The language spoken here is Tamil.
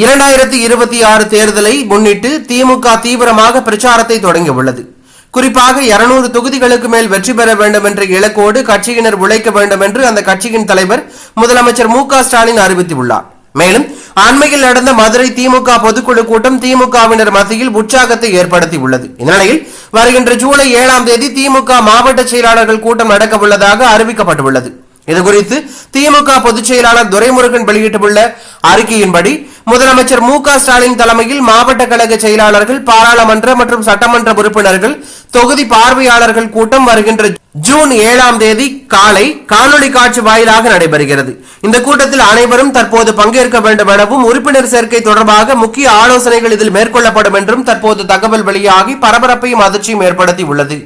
இரண்டாயிரத்தி இருபத்தி ஆறு தேர்தலை முன்னிட்டு திமுக தீவிரமாக பிரச்சாரத்தை தொடங்கியுள்ளது. குறிப்பாக இருநூறு தொகுதிகளுக்கு மேல் வெற்றி பெற வேண்டும் என்ற இலக்கோடு கட்சியினர் உழைக்க வேண்டும் என்று அந்த கட்சியின் தலைவர் முதலமைச்சர் மு ஸ்டாலின் அறிவித்துள்ளார். மேலும் அண்மையில் நடந்த மதுரை திமுக பொதுக்குழு கூட்டம் திமுகவினர் மத்தியில் உற்சாகத்தை ஏற்படுத்தியுள்ளது. இந்நிலையில் வருகின்ற ஜூலை ஏழாம் தேதி திமுக மாவட்ட செயலாளர்கள் கூட்டம் நடக்க உள்ளதாக அறிவிக்கப்பட்டுள்ளது இதுகுறித்து திமுக பொதுச் செயலாளர் துரைமுருகன் வெளியிட்டுள்ள அறிக்கையின்படி முதலமைச்சர் மு க ஸ்டாலின் தலைமையில் மாவட்ட கழக செயலாளர்கள் பாராளுமன்ற மற்றும் சட்டமன்ற உறுப்பினர்கள் தொகுதி பார்வையாளர்கள் கூட்டம் வருகின்ற ஜூன் ஏழாம் தேதி காலை காணொலி காட்சி வாயிலாக நடைபெறுகிறது. இந்த கூட்டத்தில் அனைவரும் தற்போது பங்கேற்க வேண்டும் எனவும் உறுப்பினர் சேர்க்கை தொடர்பாக முக்கிய ஆலோசனைகள் இதில் மேற்கொள்ளப்படும் என்றும் தற்போது தகவல் வெளியாகி பரபரப்பையும் அதிர்ச்சியும் ஏற்படுத்தி உள்ளது